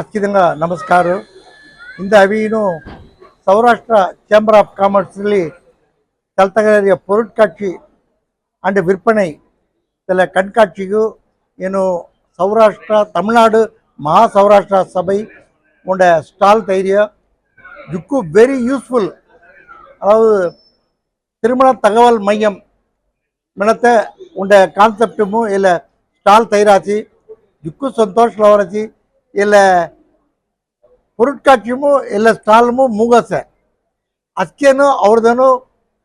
ಅಚ್ಚಿದಂಗ ನಮಸ್ಕಾರ ಇಂದ ಅವಿನು Saurashtra chamber of ಕಾಮರ್ಸ್ಲಿ ಕಲ್ತಗರಿಯ பொருட்காட்சி அண்டு விற்பனை சில கண்காட்சிக்கு ಏನು ಸೌರಾಷ್ಟ್ರ ತಮಿಳ್ನಾಡು ಮಹಾ ಸೌರಾಷ್ಟ್ರ ಸಭை உண்ட ஸ்டால் தைரிய ஜுக்கு வெரி யூஸ்ஃபுல் அதாவது திருமண தகவல் மையம் மினத்த உண்ட கான்செப்டும் இல்லை ஸ்டால் தைராச்சு ஜுக்கு சந்தோஷ் லவராச்சு இல்லை ಇಲ್ಲ ಪುರುಟ್ಕಾಕ್ಷಿಮೂ ಎಲ್ಲ ಸ್ಟಾಲ್ಮು ಮೂಗಸೆ. ಅಷ್ಟೇನು ಅವ್ರದೇನು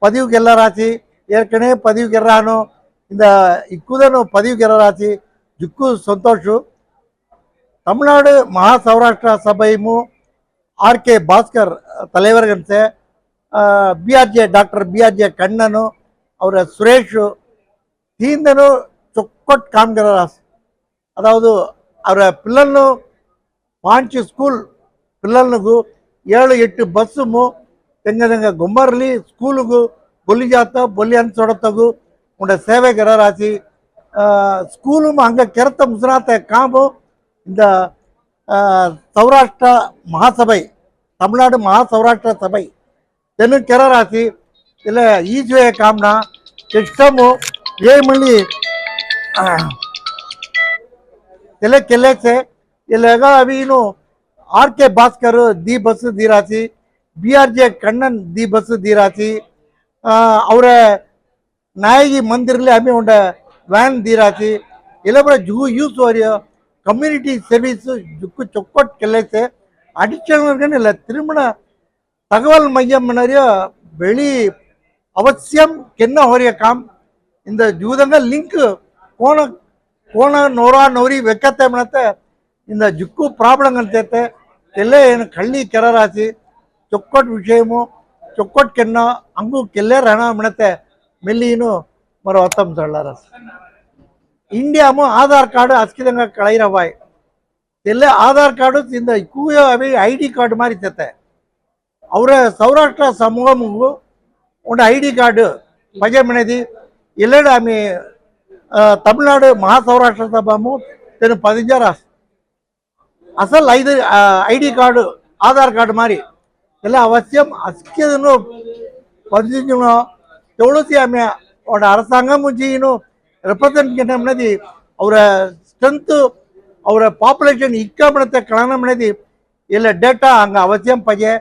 ಪದವಿ ಗೆಲ್ಲ ರಾಶಿ, ಏರ್ಕಣೆ ಪದವಿ ಗೆರಾನು ಇಂದ ಇಕ್ಕುದೇನು ಪದವಿ ಗೆರ ರಾಶಿ, ಜುಕ್ಕು ಸಂತೋಷು. ತಮಿಳ್ನಾಡು ಮಹಾ ಸೌರಾಷ್ಟ್ರ ಸಭೆಯು ಆರ್ ಕೆ ಭಾಸ್ಕರ್ ತಲೆವರ್ ಗಂಟೆ B R J doctor B R J Kannan, ಅವರ ಸುರೇಶು, ತೀಂದನು ಚೊಕ್ಕೊಟ್ಟು ಕಾಮಗಾರ ರಾಶಿ. ಅದಾವುದು ಅವರ ಪಿಲ್ಲನ್ನು పాంచి ஸ்கூல் పిల్లలకు ஏழு எட்டு బస్సుము எங்கள் గుమ్మర్లి స్కూలుకు ஸ்கூலுக்கு பொல்லி బొల్లి అని సొడతగు ఉండ சேவை రాసి ஸ்கூலும் அங்கே கெரத்த முசனாத்த காம்பும் இந்த சௌராஷ்டிரா மகாசபை தமிழ்நாடு மகா சௌராஷ்டிரா சபை. தென்னு கெரராசி இல்லை ஈஸ்வய காம்னா இஷ்டமும் ஏழு மணி இல்லை கிளேச்சே இல்லைனா ಅವಿನು ಆರ್ ಕೆ ಭಾಸ್ಕರ್ ದಿ ಬಸ್ ಧೀರಾಸಿ ಬಿ ಆರ್ ಜೆ ಕಣ್ಣನ್ ದಿ ಬಸ್ ಧೀರಾಸಿ ಅವರ ನಾಯಕಿ ಮಂದಿರಲಿ ಅಮ್ಮಿ ಉಂಡ ವ್ಯಾನ್ ಧೀರಾಸಿ ಇಲ್ಲಬರ ಜು ಯೂಸ್ ವಾರಿಯ ಕಮ್ಯುನಿಟಿ ಸರ್ವಿಸ್ ಜುಕ್ಕು ಚೊಕ್ಕೊಟ್ ಕೆಲಸ அடிச்சவர்கள் இல்லை திருமண தகவல் மையம் நிறைய வெளி அவசியம் கென்ன ஹோரிய காம் இந்த ஜூதங்க லிங்க் கோண கோண நோரா நோரி வெக்கத்தை மனத்தை ಇಂದ ಜಿಕ್ಕು ಪ್ರಾಬ್ಲಮ್ಗಳಂತೈತೆ ಎಲ್ಲೇ ಏನು ಕಳ್ಳಿ ಕೆರರಾಸಿ ಚೊಕ್ಕೊಟ್ಟು ವಿಷಯಮು ಚೊಕ್ಕೊಟ್ಟು ಕೆನ್ನ ಹಂಗೂ ಕೆಲ್ಲೇರು ಹಣ ಮಿಣತೆ ಮೆಲ್ಲಿನು ಮರ ಒತ್ತಂಬಳ್ಳಾರ ಇಂಡಿಯಾಮು ಆಧಾರ್ ಕಾರ್ಡು ಹಚ್ಕಿದಂಗ ಕಳೈರವಾಯ್ ಎಲ್ಲೇ ಆಧಾರ್ ಕಾರ್ಡು ಇಂದ ಕೂಯೋ ಅವಿ ಐ ಡಿ ಕಾರ್ಡ್ ಮಾರಿತತೆ ಅವರ ಸೌರಾಷ್ಟ್ರ ಸಮೂಹಮಗೂ ಒಂದು ಐ ಡಿ ಕಾರ್ಡು ಪಜೆ ಮಿಣದಿ ಎಲ್ಲೆಡೆ ಆಮಿ தமிழ்நாடு மகா சௌராஷ்டிர சபாமும் திரு பதினஞ்சாறு అసలు ఐదు ఐడి కార్డు ಆಧಾರ್ ಕಾರ್ಡ್ ಮಾರಿ ಎಲ್ಲ ಅವಶ್ಯಂ ಅಸ್ಕಿದನ್ನು ಸ್ಪಂದಿಸೋ ತೊಳಸಿ ಆಮೆ ಅವರ ಅರಸಾಂಗ ಮುಂಚೆ ಏನು ರೆಪ್ರಸೆಂಟ್ ಅನ್ನೋದು ಅವರ ಸ್ಟ್ರೆಂತ್ ಅವರ ಪಾಪ್ಯುಲೇಷನ್ ಇಕ್ಕಮಣತೆ ಕಳನ ಅನ್ನೋದು ಎಲ್ಲ ಡೇಟಾ ಹಂಗೆ ಅವಶ್ಯಂ ಪಜೆ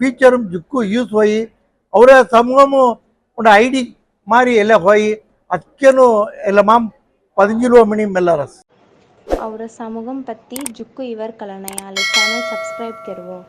ಫೀಚರು ಜುಕ್ಕು ಯೂಸ್ ಹೋಯಿ ಅವರ ಸಮೂಹಮು ಒಂದು ಐ ಡಿ ಮಾರಿ ಎಲ್ಲ ಹೋಯಿ ಅದಕ್ಕೇನು ಎಲ್ಲ ಮಾಮ್ ಪದಿನೋ ಮಿನಿಮ್ ಎಲ್ಲ ರಸ್ ಅವರ ಸಮೂಹಂ ಪತ್ತಿ ಜುಕ್ಕು ಇವರ್ ಕಲನಯಾಲು ಚಾನಲ್ ಸಬ್ಸ್ಕ್ರೈಬ್ ಕೆರುವು